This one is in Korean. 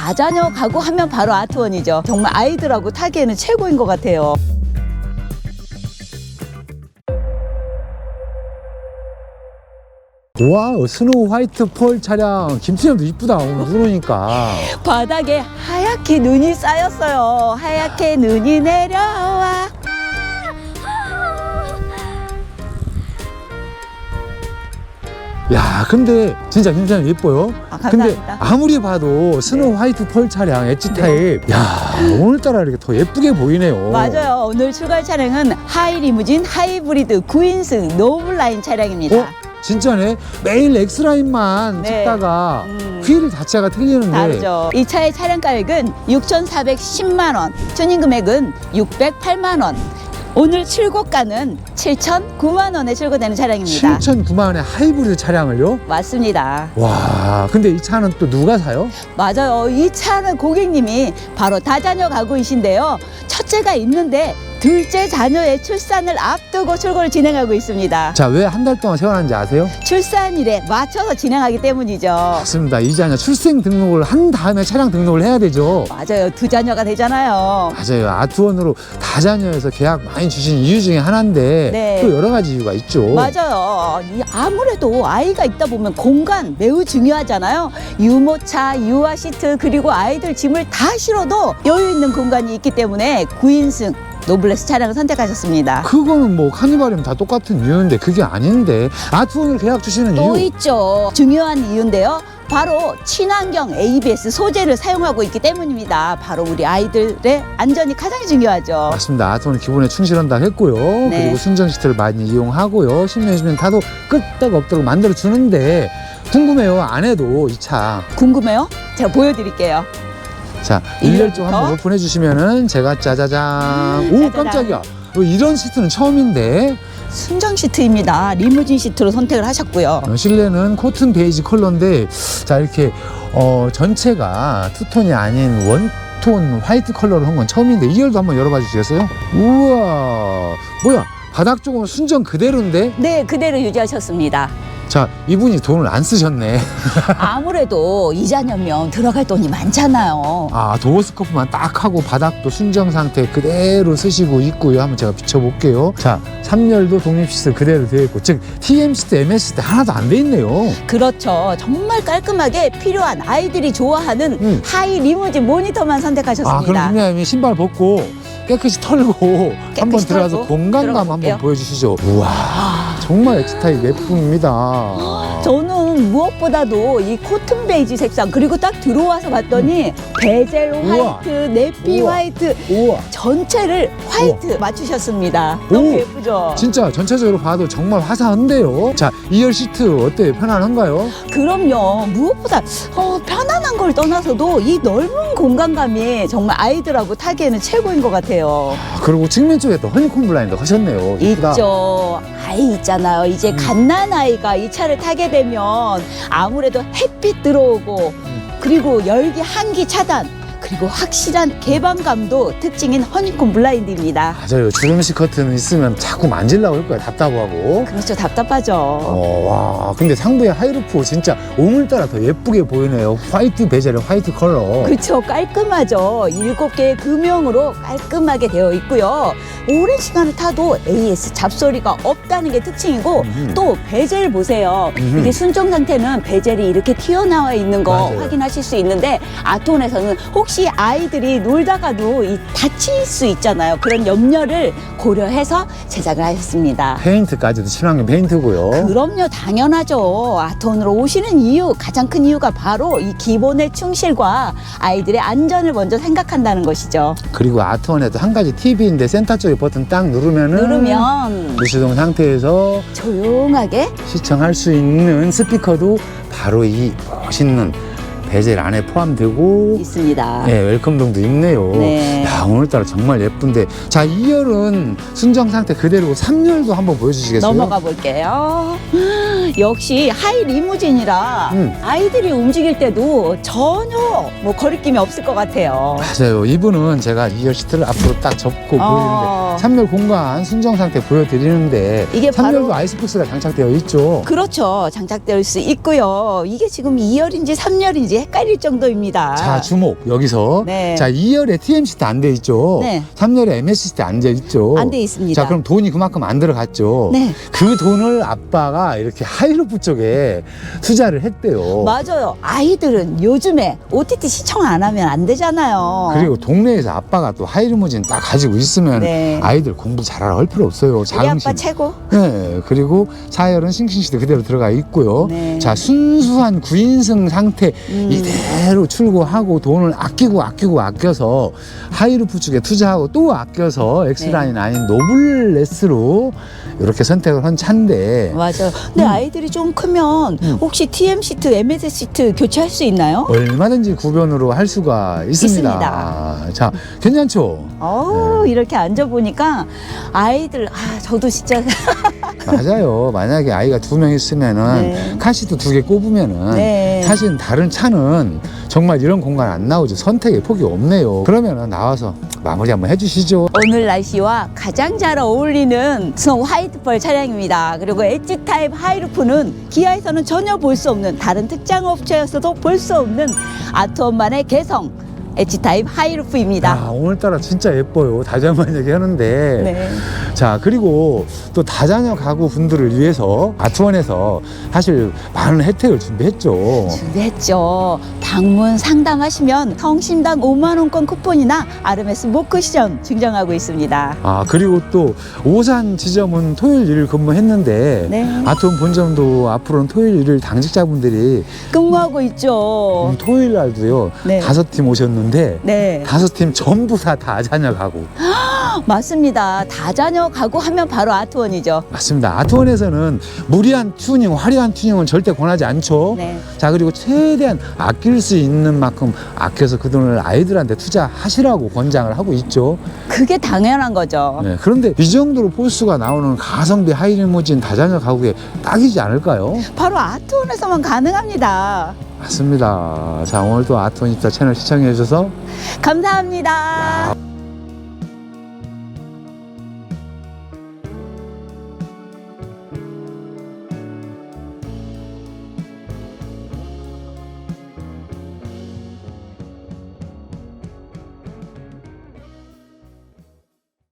다자녀 가구 하면 바로 아트원이죠. 정말 아이들하고 타기에는 최고인 것 같아요. 와 스노우 화이트 펄 차량 김치념도 이쁘다 오늘 눈 오니까 바닥에 하얗게 눈이 쌓였어요. 하얗게 눈이 내려와. 야 근데 진짜 김치념 예뻐요 아, 근데 감사합니다. 아무리 봐도 스노우 네. 화이트 펄 차량 엣지 타입 야 오늘따라 이렇게 더 예쁘게 보이네요 맞아요. 오늘 출발 차량은 하이 리무진 하이브리드 9인승 노블라인 차량입니다. 어? 진짜네 매일 엑스라인만 네. 찍다가 음. 휠 자체가 틀리는데 다르죠. 이 차의 차량 가격은 6,410만 원, 튜닝 금액은 608만 원. 오늘 출고가는 7,009만 원에 출고되는 차량입니다. 7,9만 원의 하이브리드 차량을요? 맞습니다. 와 근데 이 차는 또 누가 사요? 맞아요. 이 차는 고객님이 바로 다자녀 가구이신데요. 첫째가 있는데 둘째 자녀의 출산을 앞두고 출고를 진행하고 있습니다. 자 왜 한 달 동안 세워놨는지 아세요? 출산일에 맞춰서 진행하기 때문이죠. 맞습니다 이 자녀 출생 등록을 한 다음에 차량 등록을 해야 되죠 맞아요. 두 자녀가 되잖아요. 맞아요 아트원으로 다자녀에서 계약 많이 주신 이유 중에 하나인데 네. 또 여러 가지 이유가 있죠 맞아요. 이 아무래도 아이가 있다 보면 공간 매우 중요하잖아요. 유모차, 유아 시트 그리고 아이들 짐을 다 실어도 여유 있는 공간이 있기 때문에 9인승 노블레스 차량을 선택하셨습니다. 그거는 뭐 카니발이면 다 똑같은 이유인데 그게 아닌데 아트원으로 계약 주시는 또 이유 있죠. 중요한 이유인데요. 바로 친환경 ABS 소재를 사용하고 있기 때문입니다. 바로 우리 아이들의 안전이 가장 중요하죠. 맞습니다 아트원 기본에 충실한다 했고요 네. 그리고 순정 시트를 많이 이용하고요 10년 20년 타도 끄떡 없도록 만들어 주는데 궁금해요 안에도 이 차 궁금해요? 제가 보여드릴게요. 자, 일렬부터? 일렬 쪽 한번 오픈해 주시면은 제가 짜자잔. 오, 짜자잔. 깜짝이야. 어, 이런 시트는 처음인데 순정 시트입니다. 리무진 시트로 선택을 하셨고요. 어, 실내는 코튼 베이지 컬러인데 자 이렇게 어, 전체가 투톤이 아닌 원톤 화이트 컬러로 한 건 처음인데 2열도 한번 열어봐 주시겠어요? 우와 뭐야 바닥 쪽은 순정 그대로인데 네, 그대로 유지하셨습니다. 자 이분이 돈을 안 쓰셨네 아무래도 이자녀면 들어갈 돈이 많잖아요. 아 도어 스커프만 딱 하고 바닥도 순정 상태 그대로 쓰시고 있고요 한번 제가 비춰볼게요 자 3열도 독립 시트 그대로 되어 있고 즉 TM 시트, MS 시트 하나도 안 돼 있네요 그렇죠. 정말 깔끔하게 필요한 아이들이 좋아하는 음. 하이 리무진 모니터만 아 그럼 선택하셨습니다. 김야님이 신발 벗고 깨끗이 털고 한번 들어가서 털고 공간감 들어가 볼게요. 한번 보여주시죠 우와 정말 엑스타입 예쁩니다 저는 무엇보다도 이 코튼 베이지 색상 그리고 딱 들어와서 봤더니 베젤 우와. 화이트, 네피 우와. 화이트 우와 전체를 화이트 맞추셨습니다. 너무 오. 예쁘죠? 진짜 전체적으로 봐도 정말 화사한데요 자 2열 시트 어때요 편안한가요? 그럼요. 무엇보다 어, 편안한 걸 떠나서도 이 넓은 공간감이 정말 아이들하고 타기에는 최고인 것 같아요. 아, 그리고 측면 쪽에 또 허니콤 블라인드 하셨네요 이쁘다. 있죠. 아이 있잖아요. 이제 음. 갓난 아이가 이 차를 타게 되면 아무래도 햇빛 들어오고 음. 그리고 열기 한기 차단 그리고 확실한 개방감도 특징인 허니콤 블라인드입니다. 맞아요 주름식 커튼 있으면 자꾸 만질라고 할 거야 답답하고 그렇죠. 답답하죠. 어, 와 근데 상부의 하이루프 진짜 오늘따라 더 예쁘게 보이네요 화이트 베젤의 화이트 컬러 그렇죠. 깔끔하죠. 일곱 개의 금형으로 깔끔하게 되어 있고요. 오랜 시간을 타도 AS 잡소리가 없다는 게 특징이고 음. 또 베젤 보세요. 음흠. 이게 순정 상태는 베젤이 이렇게 튀어나와 있는 거 맞아요. 확인하실 수 있는데 아톤에서는 혹시 아이들이 놀다가도 이 다칠 수 있잖아요. 그런 염려를 고려해서 제작을 하셨습니다. 페인트까지도 친환경 페인트고요 그럼요, 당연하죠. 아톤으로 오시는 이유, 가장 큰 이유가 바로 이 기본의 충실과 아이들의 안전을 먼저 생각한다는 것이죠. 그리고 아트원에도 한 가지 팁인데 센터 쪽에 버튼 딱 누르면은 누르면 무시동 상태에서 조용하게 시청할 수 있는 스피커도 바로 이 멋있는 베젤 안에 포함되고 있습니다. 네, 웰컴동도 있네요. 네. 야, 오늘따라 정말 예쁜데. 자, 2열은 순정 상태 그대로고 3열도 한번 보여주시겠어요? 넘어가 볼게요. 역시 하이 리무진이라 음. 아이들이 움직일 때도 전혀 뭐 거리낌이 없을 것 같아요. 맞아요. 이분은 제가 2열 시트를 앞으로 딱 접고 보이는데 어, 3열 공간 순정 상태 보여드리는데 이게 3열도 바로- 아이스박스가 장착되어 있죠. 그렇죠. 장착될 수 있고요. 이게 지금 2열인지 3열인지 헷갈릴 정도입니다. 자 주목 여기서 네. 자 2열에 TM 시트 안 돼 있죠. 네. 3열에 MS 시트 안 돼 있죠. 안 돼 있습니다. 자 그럼 돈이 그만큼 안 들어갔죠. 네. 그 돈을 아빠가 이렇게 하이루프 쪽에 투자를 했대요. 맞아요. 아이들은 요즘에 OTT 시청 안 하면 안 되잖아요. 그리고 동네에서 아빠가 또 하이루무진 딱 가지고 있으면 네. 아이들 공부 잘하라 할 필요 없어요. 자긍심. 아빠 최고. 네, 그리고 사열은 싱싱시대 그대로 들어가 있고요. 네. 자, 순수한 9인승 상태 음. 이대로 출고하고 돈을 아끼고 아끼고 아껴서 하이루프 쪽에 투자하고 또 아껴서 엑스라인 네. 아닌 노블레스로 이렇게 선택을 한 차인데 맞아요. 근데 음. 아이들이 좀 크면 음. 혹시 TM 시트, MS 시트 교체할 수 있나요? 얼마든지 구변으로 할 수가 있습니다. 있습니다. 자, 괜찮죠? 어우, 이렇게 앉아보니까 아이들, 아, 저도 진짜. 맞아요. 만약에 아이가 두 명 있으면은 네. 카시트 두 개 꼽으면은 네. 사실 다른 차는 정말 이런 공간 안 나오죠. 선택의 폭이 없네요. 그러면은 나와서 마무리 한번 해주시죠. 오늘 날씨와 가장 잘 어울리는 스노우 화이트펄 차량입니다. 그리고 엣지 타입 하이루프는 기아에서는 전혀 볼 수 없는 다른 특장 업체에서도 볼 수 없는 아트원만의 개성 엣지 타입 하이루프입니다. 아, 오늘따라 진짜 예뻐요. 다자만 얘기하는데. 네. 자, 그리고 또 다자녀 가구 분들을 위해서 아트원에서 사실 많은 혜택을 준비했죠. 준비했죠. 방문 상담하시면 성심당 5만 원권 쿠폰이나 아르메스 모크시전 증정하고 있습니다. 아, 그리고 또 오산 지점은 토요일 일을 근무했는데 네. 아트원 본점도 앞으로는 토요일 일을 당직자분들이 근무하고 있죠. 음, 토요일 날도요. 네. 다섯 팀 오셨는데 네, 다섯 팀 전부 다 다자녀 가구. 맞습니다. 다자녀 가구 하면 바로 아트원이죠. 맞습니다. 아트원에서는 무리한 튜닝, 화려한 튜닝은 절대 권하지 않죠. 네. 자 그리고 최대한 아낄 수 있는 만큼 아껴서 그 돈을 아이들한테 투자하시라고 권장을 하고 있죠. 그게 당연한 거죠. 네, 그런데 이 정도로 포스가 나오는 가성비 하이리무진 다자녀 가구에 딱이지 않을까요? 바로 아트원에서만 가능합니다. 맞습니다. 자 오늘도 아트원 입사 채널 시청해 주셔서 감사합니다.